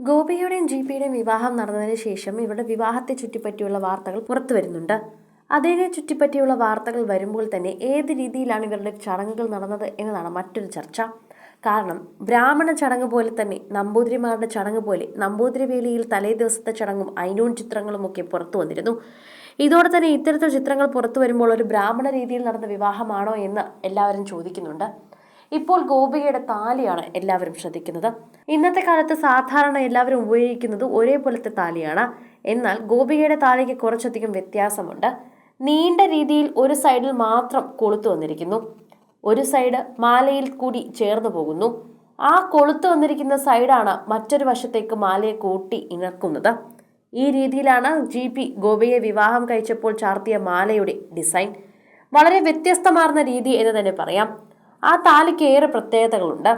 ഗോപിയുടെയും G പിയുടെയും വിവാഹം നടന്നതിന് ശേഷം ഇവരുടെ വിവാഹത്തെ ചുറ്റിപ്പറ്റിയുള്ള വാർത്തകൾ പുറത്തു വരുന്നുണ്ട്. അതിനെ ചുറ്റിപ്പറ്റിയുള്ള വാർത്തകൾ വരുമ്പോൾ തന്നെ ഏത് രീതിയിലാണ് ഇവരുടെ ചടങ്ങുകൾ നടന്നത് എന്നതാണ് മറ്റൊരു ചർച്ച. കാരണം ബ്രാഹ്മണ ചടങ്ങ് പോലെ തന്നെ നമ്പൂതിരിമാരുടെ ചടങ്ങ് പോലെ നമ്പൂതിരി വേലിയിൽ തലേ ദിവസത്തെ ചടങ്ങും ഐനൂൺ ചിത്രങ്ങളും ഒക്കെ പുറത്തു വന്നിരുന്നു. ഇതോടെ തന്നെ ഇത്തരത്തിൽ ചിത്രങ്ങൾ പുറത്തു വരുമ്പോൾ ഒരു ബ്രാഹ്മണ രീതിയിൽ നടന്ന വിവാഹമാണോ എന്ന് എല്ലാവരും ചോദിക്കുന്നുണ്ട്. ഇപ്പോൾ ഗോപികയുടെ താലിയാണ് എല്ലാവരും ശ്രദ്ധിക്കുന്നത്. ഇന്നത്തെ കാലത്ത് സാധാരണ എല്ലാവരും ഉപയോഗിക്കുന്നത് ഒരേപോലത്തെ താലിയാണ്. എന്നാൽ ഗോപികയുടെ താലിക്ക് കുറച്ചധികം വ്യത്യാസമുണ്ട്. നീണ്ട രീതിയിൽ ഒരു സൈഡിൽ മാത്രം കൊളുത്തു വന്നിരിക്കുന്നു. ഒരു സൈഡ് മാലയിൽ കൂടി ചേർന്നു പോകുന്നു. ആ കൊളുത്തു വന്നിരിക്കുന്ന സൈഡാണ് മറ്റൊരു വശത്തേക്ക് മാലയെ കൂട്ടി ഇണക്കുന്നത്. ഈ രീതിയിലാണ് ജി പി ഗോപിയെ വിവാഹം കഴിച്ചപ്പോൾ ചാർത്തിയ മാലയുടെ ഡിസൈൻ. വളരെ വ്യത്യസ്തമാർന്ന രീതി എന്ന് തന്നെ പറയാം. ആ താലിക്ക് ഏറെ പ്രത്യേകതകളുണ്ട്.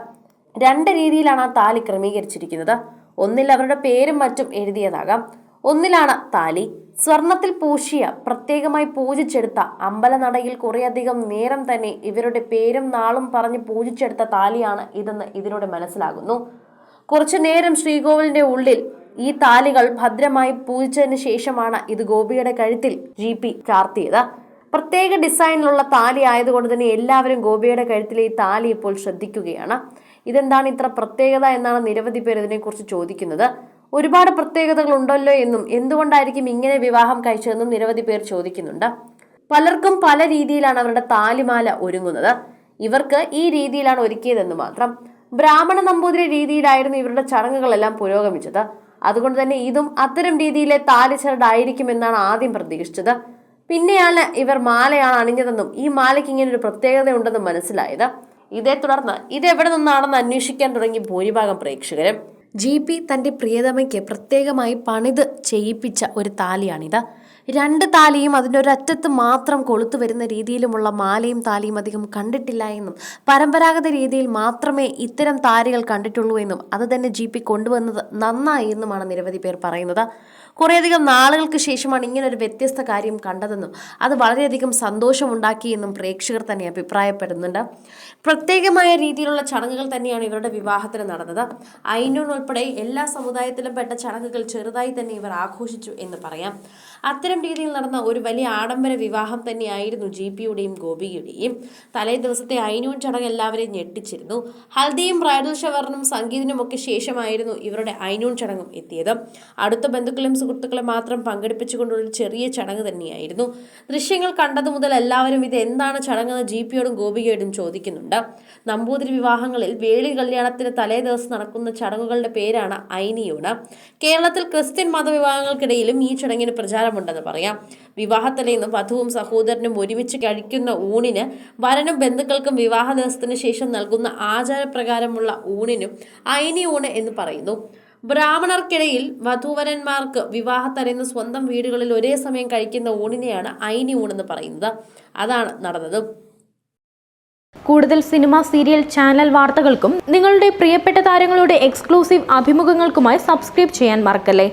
രണ്ട് രീതിയിലാണ് ആ താലി ക്രമീകരിച്ചിരിക്കുന്നത്. ഒന്നിൽ അവരുടെ പേരും മറ്റും എഴുതിയതാകാം. ഒന്നിലാണ് താലി സ്വർണത്തിൽ പൂശിയ പ്രത്യേകമായി പൂജിച്ചെടുത്ത അമ്പലനടയിൽ കുറേയധികം നേരം തന്നെ ഇവരുടെ പേരും നാളും പറഞ്ഞ് പൂജിച്ചെടുത്ത താലിയാണ് ഇതെന്ന് ഇതിലൂടെ മനസ്സിലാകുന്നു. കുറച്ചു നേരം ശ്രീകോവിലിന്റെ ഉള്ളിൽ ഈ താലികൾ ഭദ്രമായി പൂജിച്ചതിന് ശേഷമാണ് ഇത് ഗോപിയുടെ കഴുത്തിൽ ജി പി ചാർത്തിയത്. പ്രത്യേക ഡിസൈനിലുള്ള താലി ആയതുകൊണ്ട് തന്നെ എല്ലാവരും ഗോപിയുടെ കഴുത്തിലെ ഈ താലി ഇപ്പോൾ ശ്രദ്ധിക്കുകയാണ്. ഇതെന്താണ് ഇത്ര പ്രത്യേകത എന്നാണ് നിരവധി പേർ ഇതിനെക്കുറിച്ച് ചോദിക്കുന്നത്. ഒരുപാട് പ്രത്യേകതകൾ ഉണ്ടല്ലോ എന്നും എന്തുകൊണ്ടായിരിക്കും ഇങ്ങനെ വിവാഹം കഴിച്ചതെന്നും നിരവധി പേർ ചോദിക്കുന്നുണ്ട്. പലർക്കും പല രീതിയിലാണ് അവരുടെ താലിമാല ഒരുങ്ങുന്നത്. ഇവർക്ക് ഈ രീതിയിലാണ് ഒരുക്കിയതെന്ന് മാത്രം. ബ്രാഹ്മണ നമ്പൂതിരി രീതിയിലായിരുന്നു ഇവരുടെ ചടങ്ങുകളെല്ലാം പുരോഗമിച്ചത്. അതുകൊണ്ട് തന്നെ ഇതും അത്തരം രീതിയിലെ താലിച്ചരടായിരിക്കും എന്നാണ് ആദ്യം പ്രതീക്ഷിച്ചത്. പിന്നെയാണ് ഇവർ മാലയാണ് അണിഞ്ഞതെന്നും ഈ മാലയ്ക്ക് ഇങ്ങനെ ഒരു പ്രത്യേകത ഉണ്ടെന്നും മനസ്സിലായത്. ഇതേ തുടർന്ന് ഇതെവിടെ നിന്നാണെന്ന് അന്വേഷിക്കാൻ തുടങ്ങി ഭൂരിഭാഗം പ്രേക്ഷകരും. ജി പി തന്റെ പ്രിയതമയ്ക്ക് പ്രത്യേകമായി പണിത് ചെയ്യിപ്പിച്ച ഒരു താലിയാണിത്. രണ്ട് താലിയും അതിന്റെ ഒരറ്റത്ത് മാത്രം കൊളുത്തു വരുന്ന രീതിയിലുമുള്ള മാലയും താലിയും അധികം കണ്ടിട്ടില്ല എന്നും പരമ്പരാഗത രീതിയിൽ മാത്രമേ ഇത്തരം താലികൾ കണ്ടിട്ടുള്ളൂ എന്നും അത് തന്നെ ജി പി കൊണ്ടുവന്നത് നന്നായി എന്നുമാണ് നിരവധി പേർ പറയുന്നത്. കുറേയധികം നാളുകൾക്ക് ശേഷമാണ് ഇങ്ങനെ ഒരു വ്യത്യസ്ത കാര്യം കണ്ടതെന്നും അത് വളരെയധികം സന്തോഷമുണ്ടാക്കിയെന്നും പ്രേക്ഷകർ തന്നെ അഭിപ്രായപ്പെടുന്നുണ്ട്. പ്രത്യേകമായ രീതിയിലുള്ള ചടങ്ങുകൾ തന്നെയാണ് ഇവരുടെ വിവാഹത്തിന് നടന്നത്. ഐനൂൺ ഉൾപ്പെടെ എല്ലാ സമുദായത്തിലും പെട്ട ചടങ്ങുകൾ ചെറുതായി തന്നെ ഇവർ ആഘോഷിച്ചു എന്ന് പറയാം. അത്തരം രീതിയിൽ നടന്ന ഒരു വലിയ ആഡംബര വിവാഹം തന്നെയായിരുന്നു ജി പിയുടെയും ഗോപിയുടെയും. തലേ ദിവസത്തെ ഐനൂൺ ചടങ്ങ് എല്ലാവരെയും ഞെട്ടിച്ചിരുന്നു. ഹൽദിയും ബ്രൈഡൽ ഷവറിനും സംഗീതിനുമൊക്കെ ശേഷമായിരുന്നു ഇവരുടെ ഐനൂൺ ചടങ്ങും എത്തിയത്. അടുത്ത ബന്ധുക്കളും സുഹൃത്തുക്കളും മാത്രം പങ്കെടുപ്പിച്ചുകൊണ്ടുള്ള ചെറിയ ചടങ്ങ് തന്നെയായിരുന്നു. ദൃശ്യങ്ങൾ കണ്ടതു മുതൽ എല്ലാവരും ഇത് എന്താണ് ചടങ്ങെന്ന് ജി പിയോടും ഗോപികയോടും ചോദിക്കുന്നുണ്ട്. നമ്പൂതിരി വിവാഹങ്ങളിൽ വേളി കല്യാണത്തിന് തലേ ദിവസം നടക്കുന്ന ചടങ്ങുകളുടെ പേരാണ് ഐനിയൂണ് കേരളത്തിൽ ക്രിസ്ത്യൻ മതവിഭാഗങ്ങൾക്കിടയിലും ഈ ചടങ്ങിന് പ്രചാരമുണ്ടെന്ന് പറയാം. വിവാഹത്തലേന്ന് വധുവും സഹോദരനും ഒരുമിച്ച് കഴിക്കുന്ന ഊണിന് വരനും ബന്ധുക്കൾക്കും വിവാഹ ദിവസത്തിന് ശേഷം നൽകുന്ന ആചാരപ്രകാരമുള്ള ഊണിനും ഐനി ഊണ് എന്ന് പറയുന്നു. ബ്രാഹ്മണർക്കിടയിൽ വധൂവരന്മാർക്ക് വിവാഹത്തലേന്ന് സ്വന്തം വീടുകളിൽ ഒരേ സമയം കഴിക്കുന്ന ഊണിനെയാണ് ഐനി ഊണെന്ന് പറയുന്നത്. അതാണ് നടന്നത്. കൂടുതൽ സിനിമ സീരിയൽ ചാനൽ വാർത്തകൾക്കും നിങ്ങളുടെ പ്രിയപ്പെട്ട താരങ്ങളുടെ എക്സ്ക്ലൂസീവ് അഭിമുഖങ്ങൾക്കുമായി സബ്സ്ക്രൈബ് ചെയ്യാൻ മറക്കല്ലേ?